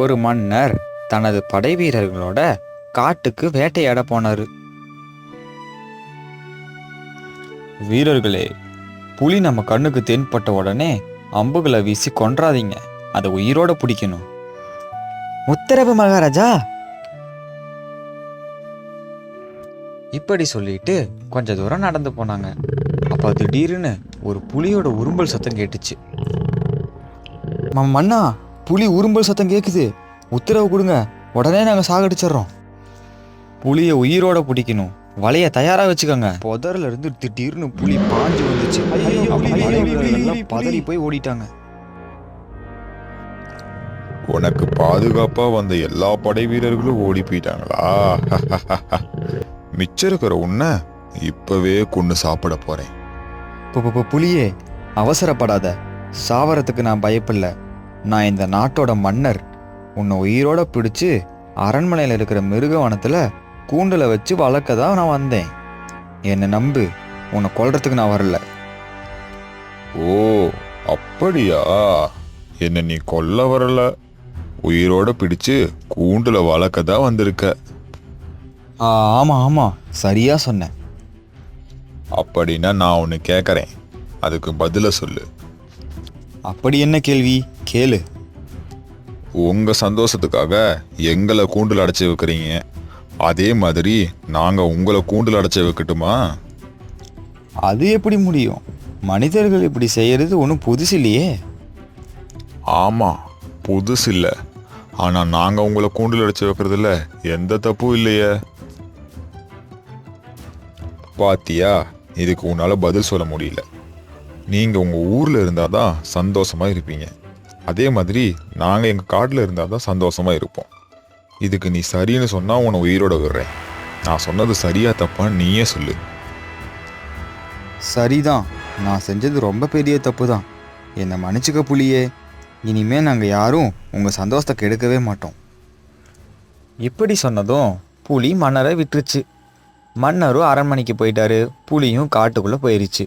ஒரு மன்னர் தனது படை வீரர்களோட காட்டுக்கு வேட்டையாட போனாரு. வீரர்களே புலி நம்ம கண்ணுக்கு தென்பட்ட உடனே அம்புகளை வீசி கொன்றாதீங்க. அதை உயிரோட பிடிக்கணும். உத்தரவு மகாராஜா! இப்படி சொல்லிட்டு கொஞ்ச தூரம் நடந்து போனாங்க. அப்ப திடீர்னு ஒரு புலியோட உரும்பல் சத்தம் கேட்டுச்சு. ம- மன்னா! புலி உரும்பல் சத்தம் கேக்குது. உத்தரவு கொடுங்க. உடனே நாங்க சாகடிச்சிடுறோம். புலிய உயிரோட பிடிக்கணும். வலைய தயாரா வச்சுக்கோங்க. புதர்ல இருந்து திடீர்னு புலி பாஞ்சு வந்துச்சு. பதறி போய் ஓடிட்டாங்க. உனக்கு பாதுகாப்பா வந்த எல்லா படை வீரர்களும் ஓடி போயிட்டாங்களா? மிச்சம் இருக்கிற உன்னை இப்பவே கொண்டு சாப்பிட போறேன். புலியே அவசரப்படாத. சாவறதுக்கு நான் பயப்படல நான் இந்த நாட்டோட மன்னர். உன்னை உயிரோட பிடிச்சு அரண்மனையில் இருக்கிற மிருகவனத்துல கூண்டுல வச்சு வளர்க்க தான் நான் வந்தேன். என்னை நம்பு உன்னை கொல்றதுக்கு நான் வரல. ஓ அப்படியா? என்ன நீ கொல்ல வரல. உயிரோட பிடிச்சு கூண்டுல வளர்க்க தான் வந்திருக்க. ஆ, ஆமா ஆமா. சரியா சொன்னேன் அப்படின்னா நான் ஒன்று கேட்குறேன் அதுக்கு பதில சொல்லு. அப்படி என்ன கேள்வி? கேளு. உங்க சந்தோஷத்துக்காக எங்களை கூண்டுல அடைச்சி வைக்கிறீங்க. அதே மாதிரி நாங்க உங்களை கூண்டுல அடைச்சி வைக்கட்டுமா? அது எப்படி முடியும்? மனிதர்கள் இப்படி செய்யறது ஒன்றும் புதுசு இல்லையே. ஆமா புதுசு இல்லை. ஆனா நாங்க உங்களை கூண்டில் அடைச்சி வைக்கிறதுல எந்த தப்பும் இல்லையே. பாத்தியா? இதுக்கு உன்னால பதில் சொல்ல முடியல. நீங்க உங்க ஊர்ல இருந்தாதான் சந்தோஷமா இருப்பீங்க. அதே மாதிரி நாங்க எங்க காட்டுல இருந்தாதான் சந்தோஷமா இருப்போம். இதுக்கு நீ சரின்னு சொன்னா உன்னை உயிரோட விடுறேன். நான் சொன்னது சரியா தப்பான்னு நீயே சொல்லு. சரிதான். நான் செஞ்சது ரொம்ப பெரிய தப்பு தான் என்னை மன்னிச்சுக்க புலியே. இனிமே நாங்கள் யாரும் உங்கள் சந்தோஷத்தை கெடுக்கவே மாட்டோம். இப்படி சொன்னதும் புலி மன்னரை விட்டுருச்சு. மன்னரும் அரண்மனைக்கு போயிட்டாரு. புலியும் காட்டுக்குள்ளே போயிருச்சு.